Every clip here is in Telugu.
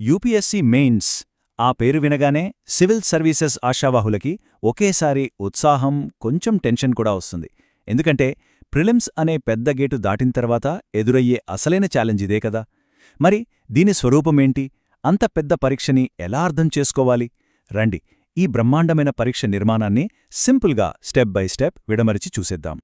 యూపీఎస్సీ మెయిన్స్ ఆ పేరు వినగానే సివిల్ సర్వీసెస్ ఆశావాహులకి ఒకేసారి ఉత్సాహం కొంచెం టెన్షన్ కూడా వస్తుంది. ఎందుకంటే ప్రిలిమ్స్ అనే పెద్ద గేటు దాటిన తర్వాత ఎదురయ్యే అసలైన ఛాలెంజ్ ఇదే కదా. మరి దీని స్వరూపమేంటి అంత పెద్ద పరీక్షని ఎలా అర్థం చేసుకోవాలి? రండి ఈ బ్రహ్మాండమైన పరీక్ష నిర్మాణాన్ని సింపుల్గా స్టెప్ బై స్టెప్ విడమరిచి చూసేద్దాం.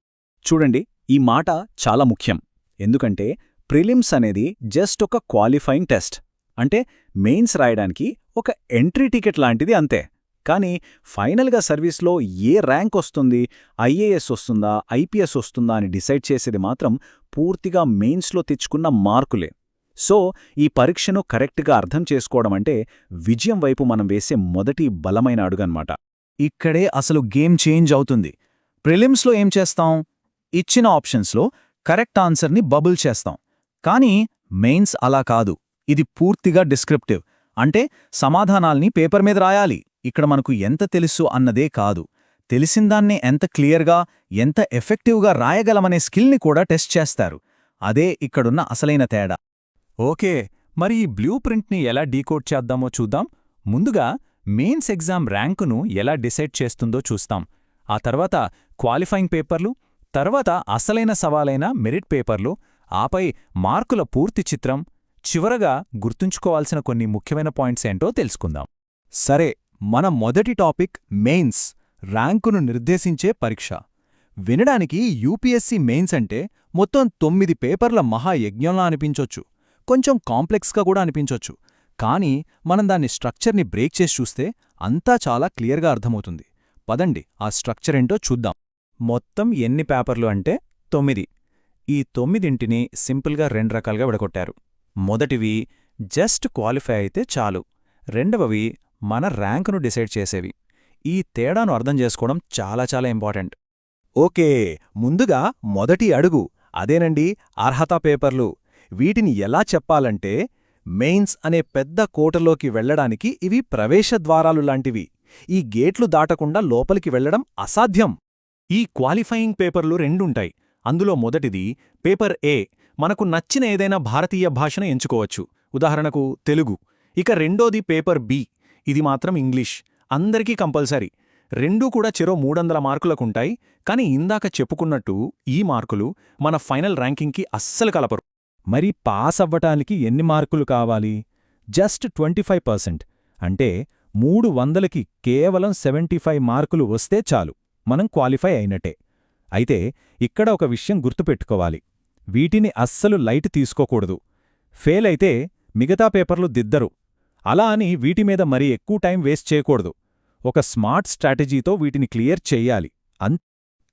చూడండి ఈ మాట చాలా ముఖ్యం. ఎందుకంటే ప్రిలిమ్స్ అనేది జస్ట్ ఒక క్వాలిఫైయింగ్ టెస్ట్. అంటే మెయిన్స్ రాయడానికి ఒక ఎంట్రీ టికెట్ లాంటిది అంతే. కానీ ఫైనల్గా సర్వీస్లో ఏ ర్యాంక్ వస్తుంది ఐఏఎస్ వస్తుందా ఐపీఎస్ వస్తుందా అని డిసైడ్ చేసేది మాత్రం పూర్తిగా మెయిన్స్లో తెచ్చుకున్న మార్కులే. సో ఈ పరీక్షను కరెక్ట్గా అర్థం చేసుకోవడం అంటే విజయం వైపు మనం వేసే మొదటి బలమైన అడుగన్నమాట. ఇక్కడే అసలు గేమ్ చేంజ్ అవుతుంది. ప్రిలిమ్స్లో ఏం చేస్తాం? ఇచ్చిన ఆప్షన్స్లో కరెక్ట్ ఆన్సర్ని బబుల్ చేస్తాం. కానీ మెయిన్స్ అలా కాదు. ఇది పూర్తిగా డిస్క్రిప్టివ్. అంటే సమాధానాల్ని పేపర్ మీద రాయాలి. ఇక్కడ మనకు ఎంత తెలుసు అన్నదే కాదు. తెలిసిందాన్నే ఎంత క్లియర్గా ఎంత ఎఫెక్టివ్గా రాయగలమనే స్కిల్ని కూడా టెస్ట్ చేస్తారు. అదే ఇక్కడున్న అసలైన తేడా. ఓకే మరి ఈ బ్లూ ప్రింట్ని ఎలా డీకోడ్ చేద్దామో చూద్దాం. ముందుగా మెయిన్స్ ఎగ్జామ్ ర్యాంకును ఎలా డిసైడ్ చేస్తుందో చూస్తాం. ఆ తర్వాత క్వాలిఫైయింగ్ పేపర్లు తర్వాత అసలైన సవాలైన మెరిట్ పేపర్లు ఆపై మార్కుల పూర్తి చిత్రం చివరగా గుర్తుంచుకోవాల్సిన కొన్ని ముఖ్యమైన పాయింట్స్ ఏంటో తెలుసుకుందాం. సరే మన మొదటి టాపిక్ మెయిన్స్ ర్యాంకును నిర్దేశించే పరీక్ష. వినడానికి యూపీఎస్సీ మెయిన్స్ అంటే మొత్తం తొమ్మిది పేపర్ల మహాయజ్ఞంలా అనిపించొచ్చు. కొంచెం కాంప్లెక్స్గా కూడా అనిపించొచ్చు. కానీ మనం దాని స్ట్రక్చర్ని బ్రేక్ చేసి చూస్తే అంతా చాలా క్లియర్గా అర్థమవుతుంది. పదండి ఆ స్ట్రక్చర్ ఏంటో చూద్దాం. మొత్తం ఎన్ని పేపర్లు అంటే తొమ్మిది. ఈ తొమ్మిదింటిని సింపుల్గా రెండు రకాలుగా విడగొట్టారు. మొదటివి జస్ట్ క్వాలిఫై అయితే చాలు. రెండవవి మన ర్యాంకును డిసైడ్ చేసేవి. ఈ తేడాను అర్థం చేసుకోవడం చాలా చాలా ఇంపార్టెంట్. ఓకే ముందుగా మొదటి అడుగు. అదేనండి అర్హత పేపర్లు. వీటిని ఎలా చెప్పాలంటే మెయిన్స్ అనే పెద్ద కోటలోకి వెళ్ళడానికి ఇవి ప్రవేశద్వారాలు లాంటివి. ఈ గేట్లు దాటకుండా లోపలికి వెళ్ళడం అసాధ్యం. ఈ క్వాలిఫయింగ్ పేపర్లు రెండుంటాయి. అందులో మొదటిది పేపర్ ఏ. మనకు నచ్చిన ఏదైనా భారతీయ భాషను ఎంచుకోవచ్చు. ఉదాహరణకు తెలుగు. ఇక రెండోది పేపర్ బి. ఇది మాత్రం ఇంగ్లీష్. అందరికీ కంపల్సరీ. రెండూ కూడా చెరో మూడొందల మార్కులకుంటాయి. కానీ ఇందాక చెప్పుకున్నట్టు ఈ మార్కులు మన ఫైనల్ ర్యాంకింగ్కి అస్సలు కలపరు. మరి పాస్ అవ్వటానికి ఎన్ని మార్కులు కావాలి? Just twenty percent. అంటే మూడు వందలకి కేవలం సెవెంటీ మార్కులు వస్తే చాలు. మనం క్వాలిఫై అయినట్టే. అయితే ఇక్కడ ఒక విషయం గుర్తుపెట్టుకోవాలి. వీటిని అస్సలు లైట్ తీసుకోకూడదు. ఫెయిల్ అయితే మిగతా పేపర్లు దిద్దరు. అలా అని వీటిమీద మరీ ఎక్కువ టైం వేస్ట్ చేయకూడదు. ఒక స్మార్ట్ స్ట్రాటజీతో వీటిని క్లియర్ చెయ్యాలి అన్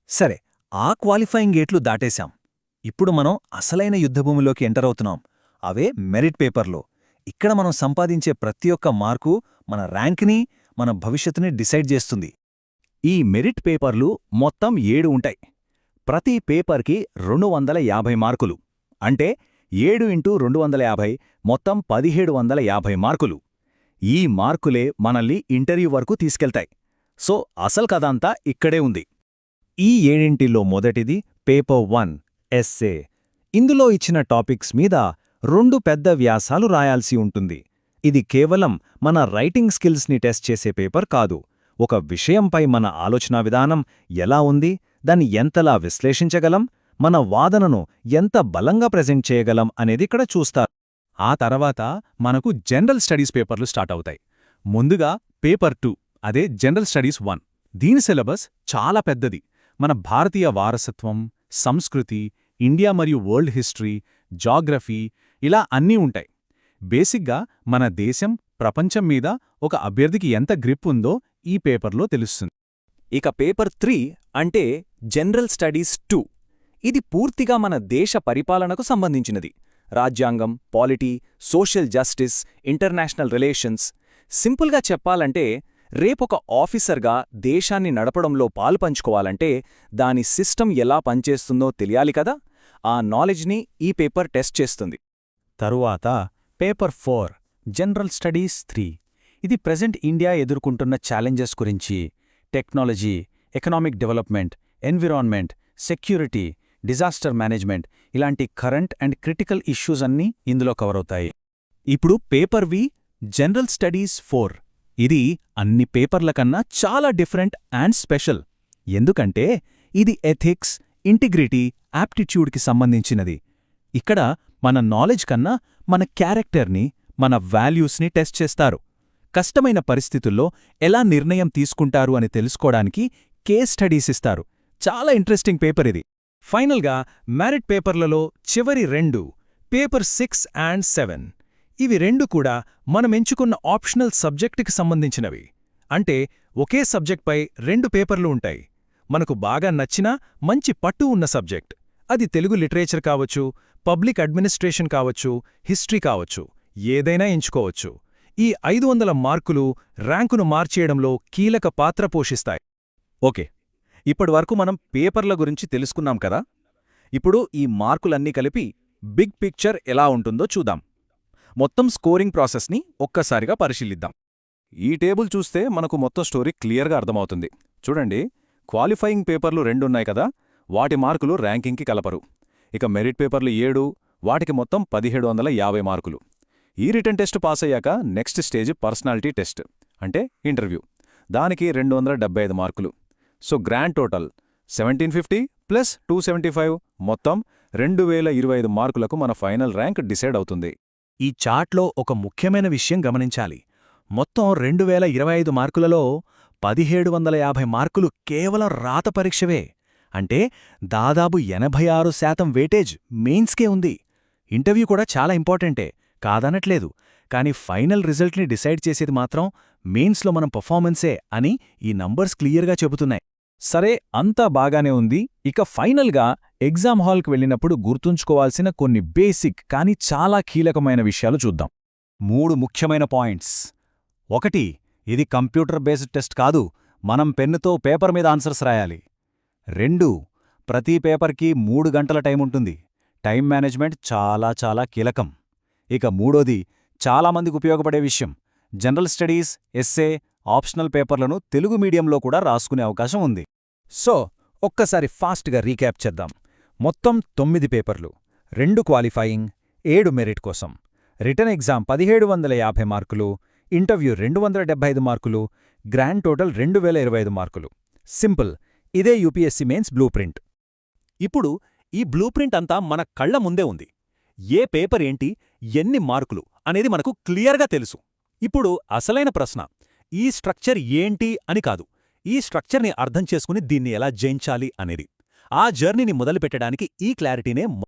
సరే ఆ క్వాలిఫైయింగ్ గేట్లు దాటేశాం. ఇప్పుడు మనం అసలైన యుద్ధభూమిలోకి ఎంటర్ అవుతున్నాం. అవే మెరిట్ పేపర్లో. ఇక్కడ మనం సంపాదించే ప్రతి ఒక్క మార్కు మన ర్యాంక్ని మన భవిష్యత్తుని డిసైడ్ చేస్తుంది. ఈ మెరిట్ పేపర్లు మొత్తం ఏడు ఉంటాయి. ప్రతి పేపర్కి రెండు వందల యాభై మార్కులు. అంటే ఏడు ఇంటూ రెండు వందల యాభై మొత్తం పదిహేడు వందల యాభై మార్కులు. ఈ మార్కులే మనల్ని ఇంటర్వ్యూ వరకు తీసుకెళ్తాయి. సో అసలు కథంతా ఇక్కడే ఉంది. ఈ ఏడింటిలో మొదటిది పేపర్ వన్ ఎస్సే. ఇందులో ఇచ్చిన టాపిక్స్ మీద రెండు పెద్ద వ్యాసాలు రాయాల్సి ఉంటుంది. ఇది కేవలం మన రైటింగ్ స్కిల్స్ని టెస్ట్ చేసే పేపర్ కాదు. ఒక విషయంపై మన ఆలోచనా విధానం ఎలా ఉంది? దాన్ని ఎంతలా విశ్లేషించగలం? మన వాదనను ఎంత బలంగా ప్రెజెంట్ చేయగలం అనేది ఇక్కడ చూస్తారు ఆ తర్వాత మనకు జనరల్ స్టడీస్ పేపర్లు స్టార్ట్ అవుతాయి. ముందుగా పేపర్ టూ అదే జనరల్ స్టడీస్ వన్. దీని సిలబస్ చాలా పెద్దది. మన భారతీయ వారసత్వం సంస్కృతి ఇండియా మరియు వరల్డ్ హిస్టరీ జాగ్రఫీ ఇలా అన్నీ ఉంటాయి. బేసిక్గా మన దేశం ప్రపంచం మీద ఒక అభ్యర్థికి ఎంత గ్రిప్ ఉందో ఈ పేపర్లో తెలుస్తుంది. ఇక పేపర్ త్రీ అంటే జనరల్ స్టడీస్ టూ. ఇది పూర్తిగా మన దేశ పరిపాలనకు సంబంధించినది. రాజ్యాంగం polity social justice international relations. సింపుల్గా చెప్పాలంటే రేపొక ఆఫీసర్గా దేశాన్ని నడపడంలో పాలుపంచుకోవాలంటే దాని సిస్టమ్ ఎలా పనిచేస్తుందో తెలియాలి కదా? ఆ నాలెడ్జ్ని ఈ పేపర్ టెస్ట్ చేస్తుంది. తరువాత paper four general studies three. ఇది ప్రజెంట్ ఇండియా ఎదుర్కొంటున్న ఛాలెంజెస్ గురించి technology economic development environment security disaster management ఇలాంటి కరెంట్ అండ్ క్రిటికల్ ఇష్యూస్ అన్నీ ఇందులో కవర్ అవుతాయి ఇప్పుడు paper V general studies four. ఇది అన్ని పేపర్ల కన్నా చాలా డిఫరెంట్ అండ్ స్పెషల్. ఎందుకంటే ఇది ఎథిక్స్ ఇంటిగ్రిటీ యాప్టిట్యూడ్కి సంబంధించినది. ఇక్కడ మన నాలెడ్జ్ కన్నా మన క్యారెక్టర్ని మన వాల్యూస్ని టెస్ట్ చేస్తారు. కష్టమైన పరిస్థితుల్లో ఎలా నిర్ణయం తీసుకుంటారు అని తెలుసుకోవడానికి కేస్ స్టడీస్ ఇస్తారు. చాలా ఇంట్రెస్టింగ్ పేపర్ ఇది. ఫైనల్గా మ్యారిట్ పేపర్లలో చివరి రెండు పేపర్ సిక్స్ అండ్ సెవెన్. ఇవి రెండు కూడా మనం ఎంచుకున్న ఆప్షనల్ సబ్జెక్టుకి సంబంధించినవి. అంటే ఒకే సబ్జెక్ట్పై రెండు పేపర్లు ఉంటాయి. మనకు బాగా నచ్చిన మంచి పట్టు ఉన్న సబ్జెక్ట్. అది తెలుగు లిటరేచర్ కావచ్చు పబ్లిక్ అడ్మినిస్ట్రేషన్ కావచ్చు హిస్టరీ కావచ్చు ఏదైనా ఎంచుకోవచ్చు. ఈ ఐదు వందల మార్కులు ర్యాంకును మార్చేయడంలో కీలక పాత్ర పోషిస్తాయి. ఓకే ఇప్పటివరకు మనం పేపర్ల గురించి తెలుసుకున్నాం కదా? ఇప్పుడు ఈ మార్కులన్నీ కలిపి బిగ్ పిక్చర్ ఎలా ఉంటుందో చూద్దాం. మొత్తం స్కోరింగ్ ప్రాసెస్ని ఒక్కసారిగా పరిశీలిద్దాం. ఈ టేబుల్ చూస్తే మనకు మొత్తం స్టోరీ క్లియర్గా అర్థమవుతుంది. చూడండి క్వాలిఫైయింగ్ పేపర్లు రెండున్నాయి కదా వాటి మార్కులు ర్యాంకింగ్కి కలపరు. ఇక మెరిట్ పేపర్లు ఏడు వాటికి మొత్తం పదిహేడు మార్కులు. ఈ రిటర్న్ టెస్ట్ పాస్ అయ్యాక నెక్స్ట్ స్టేజ్ పర్సనాలిటీ టెస్ట్ అంటే ఇంటర్వ్యూ. దానికి రెండు వందల డెబ్బై ఐదు మార్కులు. So grand total seventeen fifty plus two seventy five మొత్తం రెండు వేల ఇరవై ఐదు మార్కులకు మన ఫైనల్ ర్యాంక్ డిసైడ్ అవుతుంది. ఈ చార్ట్లో ఒక ముఖ్యమైన విషయం గమనించాలి. మొత్తం రెండు వేల ఇరవై ఐదు మార్కులలో పదిహేడు వందల యాభై మార్కులు కేవలం రాత పరీక్షవే. అంటే దాదాపు ఎనభై ఆరు శాతం వేటేజ్ మెయిన్స్కే ఉంది. ఇంటర్వ్యూ కూడా చాలా ఇంపార్టెంటే. కాదనట్లేదు. కానీ ఫైనల్ రిజల్ట్ని డిసైడ్ చేసేది మాత్రం మెయిన్స్లో మనం పర్ఫార్మెన్సే అని ఈ నంబర్స్ క్లియర్గా చెబుతున్నాయి. సరే అంతా బాగానే ఉంది. ఇక ఫైనల్గా ఎగ్జామ్ హాల్కి వెళ్ళినప్పుడు గుర్తుంచుకోవాల్సిన కొన్ని బేసిక్ కానీ చాలా కీలకమైన విషయాలు చూద్దాం. మూడు ముఖ్యమైన పాయింట్స్. ఒకటి ఇది కంప్యూటర్ బేస్డ్ టెస్ట్ కాదు. మనం పెన్నుతో పేపర్ మీద ఆన్సర్స్ రాయాలి. రెండు ప్రతి పేపర్కి మూడు గంటల టైం ఉంటుంది. టైం మేనేజ్మెంట్ చాలా చాలా కీలకం. ఇక మూడోది చాలామందికి ఉపయోగపడే విషయం. జనరల్ స్టడీస్ ఎస్సే ఆప్షనల్ పేపర్లను తెలుగు మీడియంలో కూడా రాసుకునే అవకాశం ఉంది. సో ఒక్కసారి ఫాస్ట్గా రీక్యాప్ చేద్దాం. మొత్తం తొమ్మిది పేపర్లు. రెండు క్వాలిఫైయింగ్ ఏడు మెరిట్ కోసం. రిటర్న్ ఎగ్జామ్ పదిహేడు వందల యాభై మార్కులు ఇంటర్వ్యూ రెండు వందల డెబ్బై ఐదు మార్కులు గ్రాండ్ టోటల్ రెండు వేల ఇరవై ఐదు మార్కులు. సింపుల్. ఇదే యూపీఎస్సీ మెయిన్స్ బ్లూ ప్రింట్. ఇప్పుడు ఈ బ్లూ ప్రింట్ అంతా మన కళ్ళ ముందే ఉంది. ఏ పేపర్ ఏంటి ఎన్ని మార్కులు అనేది మనకు క్లియర్గా తెలుసు. ఇప్పుడు అసలైన ప్రశ్న ఈ స్ట్రక్చర్ ఏంటి అని కాదు ఈ స్ట్రక్చర్ని అర్థం చేసుకుని దీన్ని ఎలా జయించాలి అనేది. ఆ జర్నీని మొదలుపెట్టడానికి ఈ క్లారిటీనే